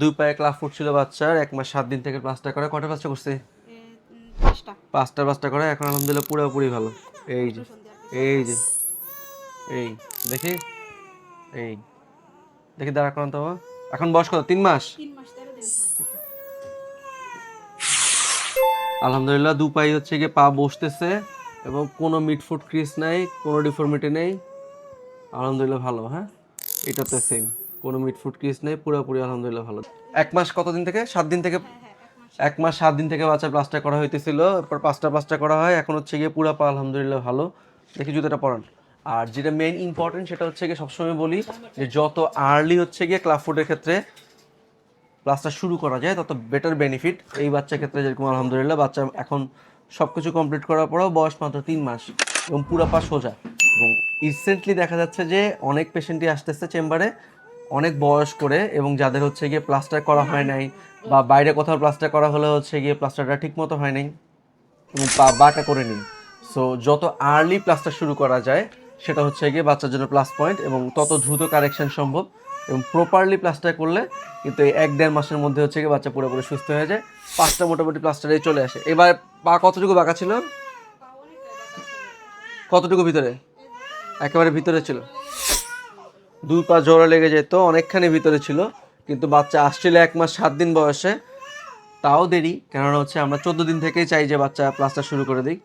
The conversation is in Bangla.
দুই পায়ে ক্লাব ফুট ছিল বাচ্চার এক মাস সাত দিন থেকে প্লাস্টার করে। কটা প্লাস্টার করছে? পাঁচটা। পাঁচটা করে এখন আলহামদুলিল্লাহ পুরোপুরি ভালো। এই যে এই যে এই দেখি এই দেখি দাঁড়া করান তো এখন বয়স কত? তিন মাস? আলহামদুলিল্লাহ দু পাই হচ্ছে গিয়ে পা বসতেছে এবং কোনো মিডফুট ক্রিস নাই কোনো ডিফর্মিটি নেই। আলহামদুলিল্লাহ ভালো হ্যাঁ? এটা তো সেম কোনো মিডফুট ক্রিস নেই পুরোপুরি আলহামদুলিল্লাহ ভালো। এক মাস কতদিন থেকে? সাত দিন থেকে হ্যাঁ এক মাস। সাত দিন থেকে বাচ্চা প্লাস্টার করা হইতেছিল। এরপর পাঁচটা পাঁচটা করা হয়। এখন হচ্ছে গিয়ে পুরা পা আলহামদুলিল্লাহ ভালো। দেখি জুতোটা পরান। আর যেটা মেন ইম্পর্টেন্ট সেটা হচ্ছে গিয়ে সবসময় বলি যে যত আর্লি হচ্ছে গিয়ে ক্লাব ফুডের ক্ষেত্রে প্লাস্টার শুরু করা যায় তত বেটার বেনিফিট এই বাচ্চার ক্ষেত্রে যেরকম আলহামদুলিল্লাহ বাচ্চা এখন সব কিছু কমপ্লিট করার পরেও বয়স মাত্র তিন মাস এবং পুরা পা সোজা। এবং রিসেন্টলি দেখা যাচ্ছে যে অনেক পেশেন্টই আসতেছে চেম্বারে অনেক বয়স করে এবং যাদের হচ্ছে গিয়ে প্লাস্টার করা হয় নাই বা বাইরে কোথাও প্লাস্টার করা হলে হচ্ছে গিয়ে প্লাস্টারটা ঠিক মতো হয় নাই বাটা করে নিন সো যত আর্লি প্লাস্টার শুরু করা যায়, সেটা হচ্ছে গিয়ে বাচ্চার জন্য প্লাস পয়েন্ট এবং তত দ্রুত কারেকশন সম্ভব এবং প্রপারলি প্লাস্টার করলে কিন্তু এই এক দেড় মাসের মধ্যে হচ্ছে গিয়ে বাচ্চা পুরোপুরি সুস্থ হয়ে যায়। পাঁচটা মোটামুটি প্লাস্টারে চলে আসে। এবার পা কতটুকু বাঁকা ছিল? কতটুকু ভিতরে? একেবারে ভিতরে ছিল। দুই পা জোড়া লেগে যেত, অনেকখানি ভিতরে ছিল, কিন্তু বাচ্চা আসছিল এক মাস সাত দিন বয়সে। তাও দেরি, কেননা হচ্ছে আমরা চোদ্দ দিন থেকেই চাই যে বাচ্চা প্লাস্টার শুরু করে দিই